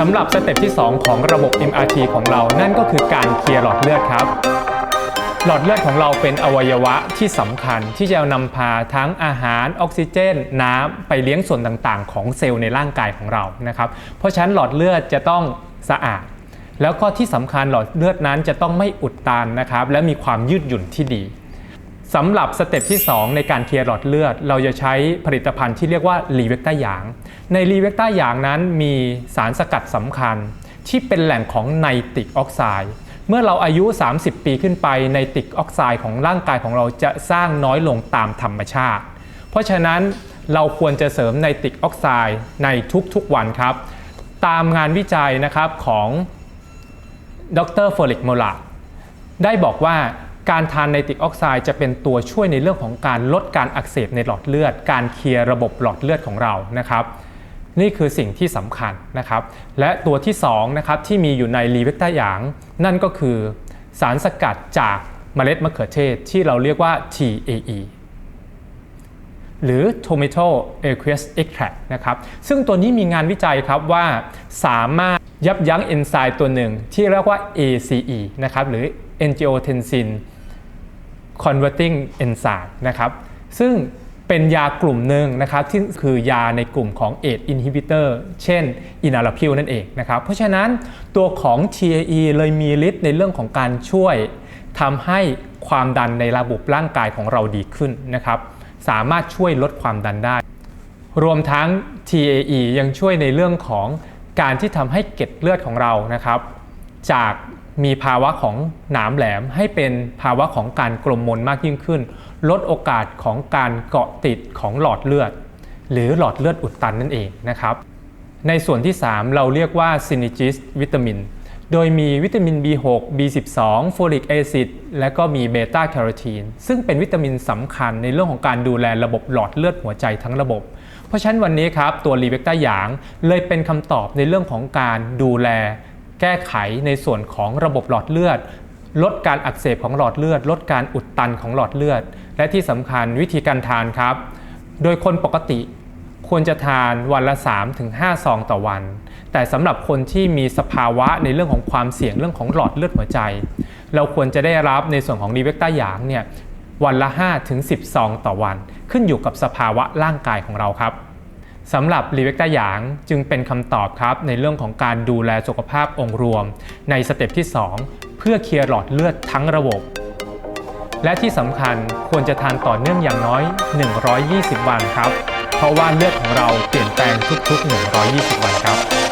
สำหรับสเต็ปที่ 2 ของระบบ MRT ของเรา นั่นก็คือการเคลียร์หลอดเลือดครับ หลอดเลือดของเราเป็นอวัยวะที่สำคัญที่จะนำพาทั้งอาหารออกซิเจน น้ำไปเลี้ยงส่วนต่างๆ ของเซลล์ในร่างกายของเรานะครับ เพราะฉะนั้นหลอดเลือดจะต้องสะอาด แล้วก็ที่สำคัญหลอดเลือดนั้นจะต้องไม่อุดตันนะครับ และมีความยืดหยุ่นที่ดี สำหรับสเต็ปที่ 2 ในการเคลียร์หลอดเลือด เราจะใช้ผลิตภัณฑ์ที่เรียกว่ารีเวกต้าหยาง ในรีเวกต้าหยางนั้นมีสารสกัดสำคัญ ที่เป็นแหล่งของไนตริกออกไซด์เมื่อเราอายุ 30 ปีขึ้นไปไนตริกออกไซด์ของร่างกายของเราจะสร้างน้อยลงตามธรรมชาติ เพราะฉะนั้นเราควรจะเสริมไนตริกออกไซด์ในทุกๆวันครับ ตามงานวิจัยนะครับของดรเฟอริกโมลาได้บอกว่า การทานไนติกออกไซด์จะเป็นตัวช่วยในเรื่องของการลดการอักเสบในหลอดเลือด การเคลียร์ระบบหลอดเลือดของเรานะครับนี่คือสิ่งที่สำคัญนะครับ และตัวที่2นะครับที่มีอยู่ในรีเวกต้าหยาง นั่นก็คือสารสกัดจากเมล็ดมะเขือเทศที่เราเรียกว่า TAE หรือ Tomato Aqueous Extract นะครับ ซึ่งตัวนี้มีงานวิจัยครับว่าสามารถยับยั้งเอนไซม์ตัวหนึ่งที่เรียกว่า ACE นะครับหรือ Angiotensin converting enzyme นะครับซึ่งเป็นยากลุ่มหนึ่งนะครับที่คือยาในกลุ่มของ ACE inhibitor เช่นอินาลาพิลนั่นเองนะครับเพราะฉะนั้นตัวของ TAE เลยมีฤทธิ์ในเรื่องของการช่วยทำให้ความดันในระบบร่างกายของเราดีขึ้นนะครับสามารถช่วยลดความดันได้ รวมทั้ง TAE ยังช่วยในเรื่องของการที่ทำให้เกล็ดเลือดของเรานะครับ จาก มีภาวะของหนามแหลมให้เป็นภาวะของการกลมมนมากยิ่งขึ้น ลดโอกาสของการเกาะติดของหลอดเลือด หรือหลอดเลือดอุดตันนั่นเองนะครับ ในส่วนที่ 3 เราเรียกว่า synergist วิตามิน โดยมีวิตามิน B6 B12 โฟลิกแอซิดและก็มีเบต้าแคโรทีนซึ่งเป็นวิตามินสำคัญในเรื่องของการดูแลระบบหลอดเลือดหัวใจทั้งระบบเพราะฉะนั้นวันนี้ครับตัวรีเวกต้าหยางเลยเป็นคำตอบในเรื่องของการดูแล ก้ไขในส่วนของระบบหลอดเลือด ลดการอักเสบของหลอดเลือด ลดการอุดตันของหลอดเลือด และที่สำคัญวิธีการทานครับ โดยคนปกติควรจะทานวันละ 3-5 ซองต่อวัน แต่สำหรับคนที่มีสภาวะในเรื่องของความเสี่ยงเรื่องของหลอดเลือดหัวใจ เราควรจะได้รับในส่วนของรีเวกต้าหยางเนี่ยวันละ 5-10 ซองต่อวัน ขึ้นอยู่กับสภาวะร่างกายของเราครับ สำหรับรีเวกต้าหยางจึงเป็นคำตอบครับ ในเรื่องของการดูแลสุขภาพองค์รวม ในสเต็ปที่ 2 เพื่อเคลียร์หลอดเลือดทั้งระบบ และที่สำคัญควรจะทานต่อเนื่องอย่างน้อย 120 วันครับ เพราะว่าเลือดของเราเปลี่ยนแปลงทุกๆ 120 วันครับ